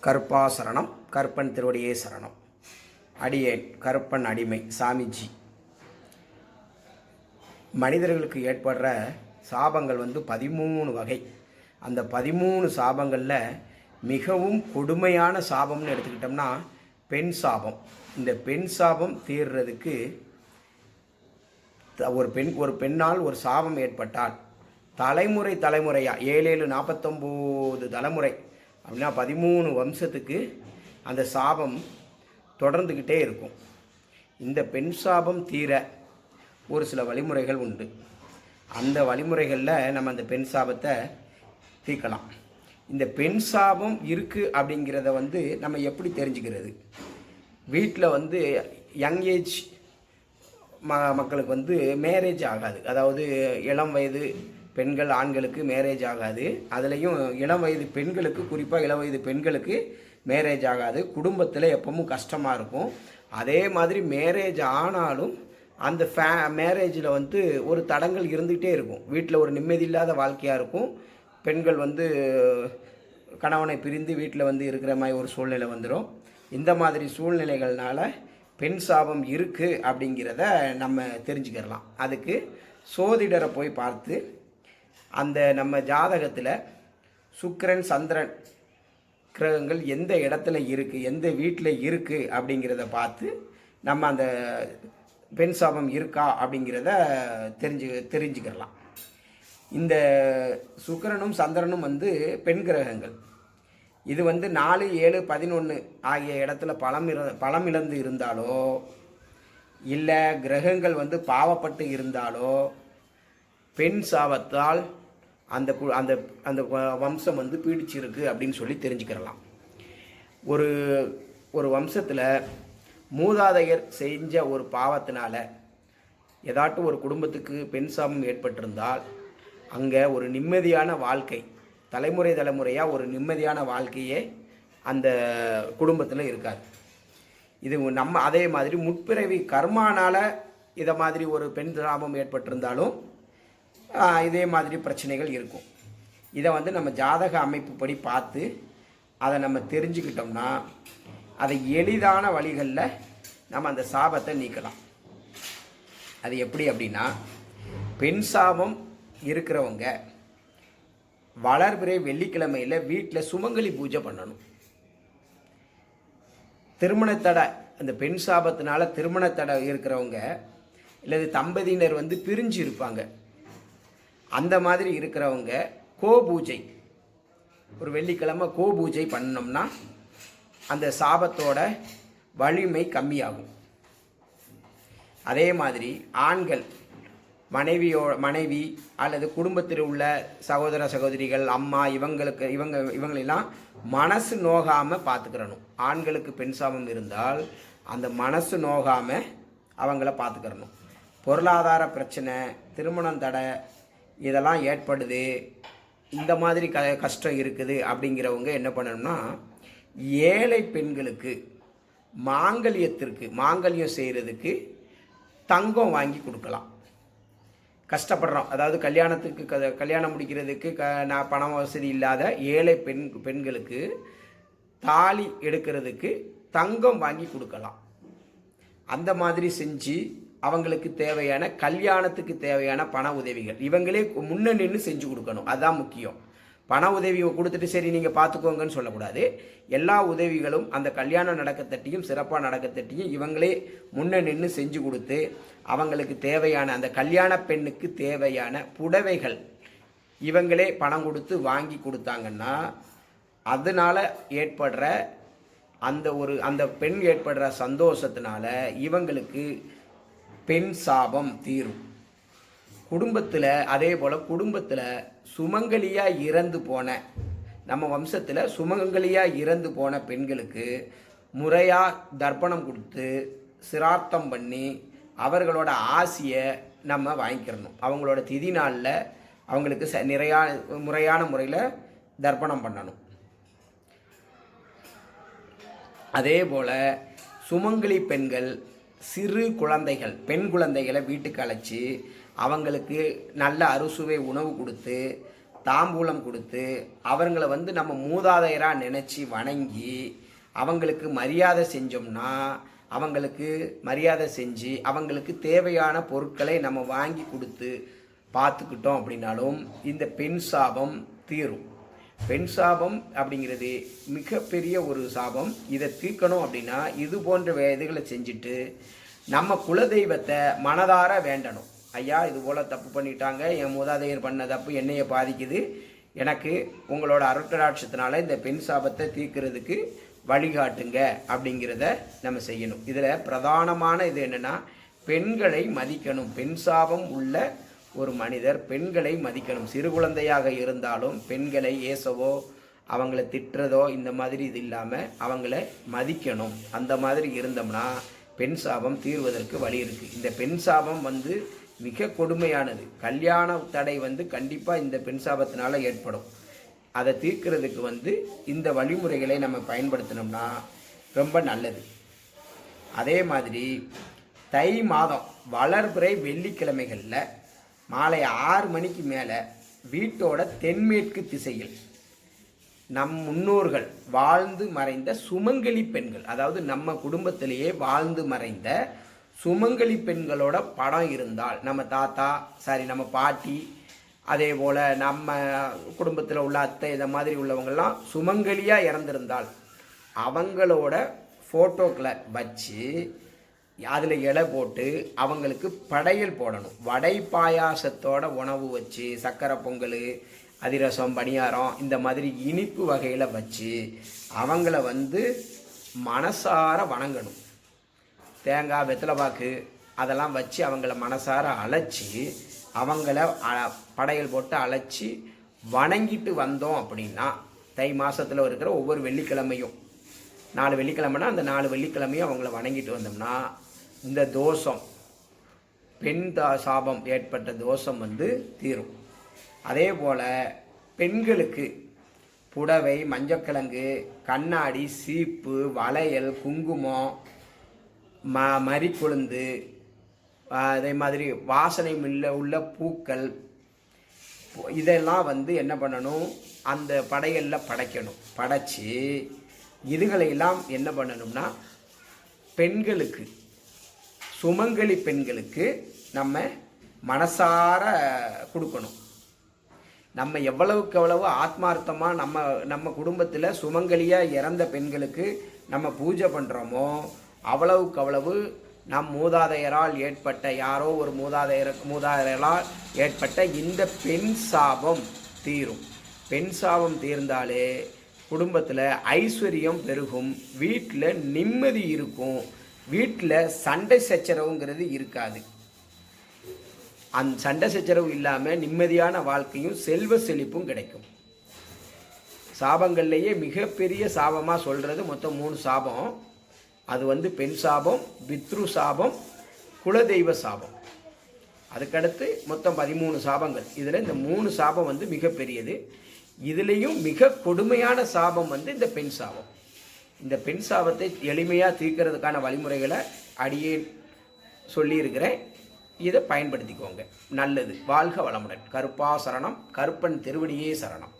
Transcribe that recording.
கருப்பா சரணம் கருப்பன் திருவடியே சரணம். அடியேன் கருப்பன் அடிமை சாமிஜி. மனிதர்களுக்கு ஏற்படுற சாபங்கள் வந்து பதிமூணு வகை. அந்த பதிமூணு சாபங்களில் மிகவும் கொடுமையான சாபம்னு எடுத்துக்கிட்டோம்னா பெண் சாபம். இந்த பெண் சாபம் தீர்றதுக்கு த- ஒரு பெண் ஒரு பெண்ணால் ஒரு சாபம் ஏற்பட்டால் தலைமுறை தலைமுறையாக ஏழு ஏழு நாற்பத்தொம்போது தலைமுறை அப்படின்னா பதிமூணு வம்சத்துக்கு அந்த சாபம் தொடர்ந்துக்கிட்டே இருக்கும். இந்த பெண் சாபம் தீர ஒரு சில வழிமுறைகள் உண்டு. அந்த வழிமுறைகளில் நம்ம அந்த பெண் சாபத்தை தீர்க்கலாம். இந்த பெண் சாபம் இருக்குது அப்படிங்கிறத வந்து நம்ம எப்படி தெரிஞ்சுக்கிறது? வீட்டில் வந்து யங் ஏஜ் ம மக்களுக்கு வந்து மேரேஜ் ஆகாது. அதாவது இளம் வயது பெண்கள் ஆண்களுக்கு மேரேஜ் ஆகாது. அதுலேயும் இளம் வயது பெண்களுக்கு குறிப்பாக இளம் வயது பெண்களுக்கு மேரேஜ் ஆகாது. குடும்பத்தில் எப்பவும் கஷ்டமாக இருக்கும். அதே மாதிரி மேரேஜ் ஆனாலும் அந்த ஃபே மேரேஜில் வந்து ஒரு தடங்கள் இருந்துகிட்டே இருக்கும். வீட்டில் ஒரு நிம்மதி இல்லாத வாழ்க்கையாக இருக்கும். பெண்கள் வந்து கணவனை பிரிந்து வீட்டில் வந்து இருக்கிற மாதிரி ஒரு சூழ்நிலை வந்துடும் இந்த மாதிரி சூழ்நிலைகள்னால பெண் சாபம் இருக்குது அப்படிங்கிறத நம்ம தெரிஞ்சுக்கிடலாம். அதுக்கு சோதிடரை போய் பார்த்து அந்த நம்ம ஜாதகத்தில் சுக்கிரன் சந்திரன் கிரகங்கள் எந்த இடத்துல இருக்குது எந்த வீட்டில் இருக்குது அப்படிங்கிறத பார்த்து நம்ம அந்த பெண் சாபம் இருக்கா அப்படிங்கிறத தெரிஞ்சு தெரிஞ்சுக்கிடலாம் இந்த சுக்கிரனும் சந்திரனும் வந்து பெண் கிரகங்கள். இது வந்து நாலு ஏழு பதினொன்று ஆகிய இடத்துல பலம் இர பழம் இழந்து இருந்தாலோ இல்லை கிரகங்கள் வந்து பாவப்பட்டு இருந்தாலோ பெண் சாபத்தால் அந்த கு- அந்த அந்த வம்சம் வந்து பீடிச்சிருக்கு அப்படின்னு சொல்லி தெரிஞ்சுக்கிறலாம். ஒரு ஒரு வம்சத்தில் மூதாதையர் செஞ்ச ஒரு பாவத்தினால ஏதாட்டும் ஒரு குடும்பத்துக்கு பெண் சாபம் ஏற்பட்டிருந்தால் அங்கே ஒரு நிம்மதியான வாழ்க்கை தலைமுறை தலைமுறையாக ஒரு நிம்மதியான வாழ்க்கையே அந்த குடும்பத்தில் இருக்காது. இது நம்ம அதே மாதிரி முற்பிறவி கர்மானால் இதை மாதிரி ஒரு பெண் சாபம் ஏற்பட்டிருந்தாலும் இதே மாதிரி பிரச்சனைகள் இருக்கும். இதை வந்து நம்ம ஜாதக அமைப்புப்படி பார்த்து அதை நம்ம தெரிஞ்சுக்கிட்டோம்னா அதை எளிதான வழிகளில் நம்ம அந்த சாபத்தை நீக்கலாம். அது எப்படி அப்படின்னா பெண் சாபம் இருக்கிறவங்க வளர்பிறை வெள்ளிக்கிழமையில் வீட்டில் சுமங்கலி பூஜை பண்ணணும். திருமணத்தடை அந்த பெண் சாபத்தினால திருமணத்தடை இருக்கிறவங்க இல்லது தம்பதியினர் வந்து பிரிஞ்சு இருப்பாங்க. அந்த மாதிரி இருக்கிறவங்க கோ பூஜை ஒரு வெள்ளிக்கிழமை கோ பூஜை பண்ணோம்னா அந்த சாபத்தோட வலிமை கம்மியாகும். அதே மாதிரி ஆண்கள் மனைவியோ மனைவி அல்லது குடும்பத்தில் உள்ள சகோதர சகோதரிகள் அம்மா இவங்களுக்கு இவங்க இவங்களெல்லாம் மனசு நோகாமல் பார்த்துக்கிறணும். ஆண்களுக்கு பெண் சாபம் இருந்தால் அந்த மனசு நோகாமல் அவங்கள பார்த்துக்கிறணும். பொருளாதார பிரச்சனை திருமணம் தடை இதெல்லாம் ஏற்படுது இந்த மாதிரி க கஷ்டம் இருக்குது அப்படிங்கிறவங்க என்ன பண்ணணும்னா ஏழை பெண்களுக்கு மாங்கல்யத்திற்கு மாங்கல்யம் செய்கிறதுக்கு தங்கம் வாங்கி கொடுக்கலாம். கஷ்டப்படுறோம். அதாவது கல்யாணத்துக்கு க கல்யாணம் முடிக்கிறதுக்கு க நான் பணம் வசதி இல்லாத ஏழை பெண் பெண்களுக்கு தாலி எடுக்கிறதுக்கு தங்கம் வாங்கி கொடுக்கலாம். அந்த மாதிரி செஞ்சு அவங்களுக்கு தேவையான கல்யாணத்துக்கு தேவையான பண உதவிகள். இவங்களே முன்ன நின்று செஞ்சு கொடுக்கணும். அதுதான் முக்கியம். பண உதவியை கொடுத்துட்டு சரி நீங்கள் பார்த்துக்கோங்கன்னு சொல்லக்கூடாது. எல்லா உதவிகளும் அந்த கல்யாணம் நடக்கத்தட்டியும் சிறப்பாக நடக்கத்தட்டியும் இவங்களே முன்ன நின்று செஞ்சு கொடுத்து அவங்களுக்கு தேவையான அந்த கல்யாண பெண்ணுக்கு தேவையான புடவைகள் இவங்களே பணம் கொடுத்து வாங்கி கொடுத்தாங்கன்னா அதனால் ஏற்படுற அந்த ஒரு அந்த பெண் ஏற்படுற சந்தோஷத்தினால இவங்களுக்கு பெண் சாபம் தீரும். குடும்பத்தில் அதே போல் குடும்பத்தில் சுமங்கலியாக இறந்து போன நம்ம வம்சத்தில் சுமங்கலியாக இறந்து போன பெண்களுக்கு முறையாக தர்ப்பணம் கொடுத்து சிரார்த்தம் பண்ணி அவர்களோட ஆசையை நம்ம வாங்கிக்கிறணும். அவங்களோட திதி நாளில் அவங்களுக்கு ச நிறையா முறையான முறையில் தர்ப்பணம் பண்ணணும். அதே போல் சுமங்கலி பெண்கள் சிறு குழந்தைகள் பெண் குழந்தைகளை வீட்டுக்கு அழைச்சி அவங்களுக்கு நல்ல அறுசுவை உணவு கொடுத்து தாம்பூலம் கொடுத்து அவங்கள வந்து நம்ம மூதாதையராக நினச்சி வணங்கி அவங்களுக்கு மரியாதை செஞ்சோம்னா அவங்களுக்கு மரியாதை செஞ்சு அவங்களுக்கு தேவையான பொருட்களை நம்ம வாங்கி கொடுத்து பார்த்துக்கிட்டோம் அப்படின்னாலும் இந்த பெண் சாபம் தீரும். பெண் சாபம் அப்படிங்கிறது மிகப்பெரிய ஒரு சாபம். இதை தீர்க்கணும் அப்படின்னா இது போன்ற இதுகளை செஞ்சுட்டு நம்ம குலதெய்வத்தை மனதார வேண்டணும். ஐயா இது போல் தப்பு பண்ணிட்டாங்க என் மூதாதையர் பண்ண தப்பு என்னையை பாதிக்குது. எனக்கு உங்களோட அருட்டராட்சத்தினால இந்த பெண் சாபத்தை தீர்க்கிறதுக்கு வழிகாட்டுங்க அப்படிங்கிறத நம்ம செய்யணும். இதில் பிரதானமான இது என்னென்னா பெண்களை மதிக்கணும். பெண் சாபம் உள்ள ஒரு மனிதர் பெண்களை மதிக்கணும். சிறு குழந்தையாக இருந்தாலும் பெண்களை ஏசவோ அவங்கள திட்டுறதோ இந்த மாதிரி இது இல்லாமல் அவங்கள மதிக்கணும். அந்த மாதிரி இருந்தோம்னா பெண் சாபம் தீர்வதற்கு வழி இருக்குது இந்த பெண் சாபம் வந்து மிக கொடுமையானது. கல்யாண தடை வந்து கண்டிப்பாக இந்த பெண் சாபத்தினால் ஏற்படும். அதை தீர்க்கிறதுக்கு வந்து இந்த வழிமுறைகளை நம்ம பயன்படுத்தினோம்னா ரொம்ப நல்லது. அதே மாதிரி தை மாதம் வளர்பிறை வெள்ளிக்கிழமைகளில் மாலை ஆறு மணிக்கு மேலே வீட்டோட தென்மேற்கு திசையில் நம் முன்னோர்கள் வாழ்ந்து மறைந்த சுமங்கலி பெண்கள் அதாவது நம்ம குடும்பத்திலேயே வாழ்ந்து மறைந்த சுமங்கலி பெண்களோட படம் இருந்தால் நம்ம தாத்தா சாரி நம்ம பாட்டி அதே போல் நம்ம குடும்பத்தில் உள்ள அத்தை இதை மாதிரி உள்ளவங்கள்லாம் சுமங்கலியாக இறந்திருந்தால் அவங்களோட ஃபோட்டோக்களை வச்சு அதில் இலை போட்டு அவங்களுக்கு படையல் போடணும். வடை பாயாசத்தோட உணவு வச்சு சக்கரை பொங்கல் அதிரசம் பணியாரம் இந்த மாதிரி இனிப்பு வகையில் வச்சு அவங்கள வந்து மனசார வணங்கணும். தேங்காய் வெத்தலைப்பாக்கு அதெல்லாம் வச்சு அவங்கள மனசார அழைச்சி அவங்கள அ- படையல் போட்டு அழைச்சி வணங்கிட்டு வந்தோம் அப்படின்னா தை மாதத்தில் இருக்கிற ஒவ்வொரு வெள்ளிக்கிழமையும் நாலு வெள்ளிக்கிழமைனா அந்த நாலு வெள்ளிக்கிழமையும் அவங்கள வணங்கிட்டு வந்தோம்னா இந்த தோஷம் பெண் தா சாபம் ஏற்பட்ட தோஷம் வந்து தீரும். அதே போல் பெண்களுக்கு புடவை மஞ்சக்கிழங்கு கண்ணாடி சீப்பு வளையல் குங்குமம் ம மறிக்கொழுந்து அதே மாதிரி வாசனை மில்ல உள்ள பூக்கள் இதெல்லாம் வந்து என்ன பண்ணணும்? அந்த படையலில் படைக்கணும். படைச்சி இதுகளையெல்லாம் என்ன பண்ணணும்னா பெண்களுக்கு சுமங்கலி பெண்களுக்கு நம்ம மனசார கொடுக்கணும். நம்ம எவ்வளவுக்கு எவ்வளவு ஆத்மார்த்தமாக நம்ம நம்ம குடும்பத்தில் சுமங்கலியாக இறந்த பெண்களுக்கு நம்ம பூஜை பண்ணுறோமோ அவ்வளவுக்கு அவ்வளவு நம் மூதாதையரால் ஏற்பட்ட யாரோ ஒரு மூதாதையர் மூதாதையரால் ஏற்பட்ட இந்த பெண் சாபம் தீரும். பெண் சாபம் தீர்ந்தாலே குடும்பத்தில் ஐஸ்வர்யம் பெருகும் வீட்டில் நிம்மதி இருக்கும். வீட்டில் சண்டை சச்சரவுங்கிறது இருக்காது. அந்த சண்டை சச்சரவு இல்லாமல் நிம்மதியான வாழ்க்கையும் செல்வ செழிப்பும் கிடைக்கும். சாபங்கள்லேயே மிகப்பெரிய சாபமாக சொல்கிறது மொத்தம் மூணு சாபம். அது வந்து பெண் சாபம் பித்ரு சாபம் குலதெய்வ சாபம். அதுக்கடுத்து மொத்தம் பதிமூணு சாபங்கள். இதில் இந்த மூணு சாபம் வந்து மிகப்பெரியது. இதுலேயும் மிக கொடுமையான சாபம் வந்து இந்த பெண் சாபம். இந்த பெண் சாபத்தை எளிமையாக தீர்க்கிறதுக்கான வழிமுறைகளை அடியே சொல்லியிருக்கிறேன். இதை பயன்படுத்திக்கோங்க. நல்லது. வாழ்க வளமுடன். கருப்பா சரணம் கருப்பன் திருவடியே சரணம்.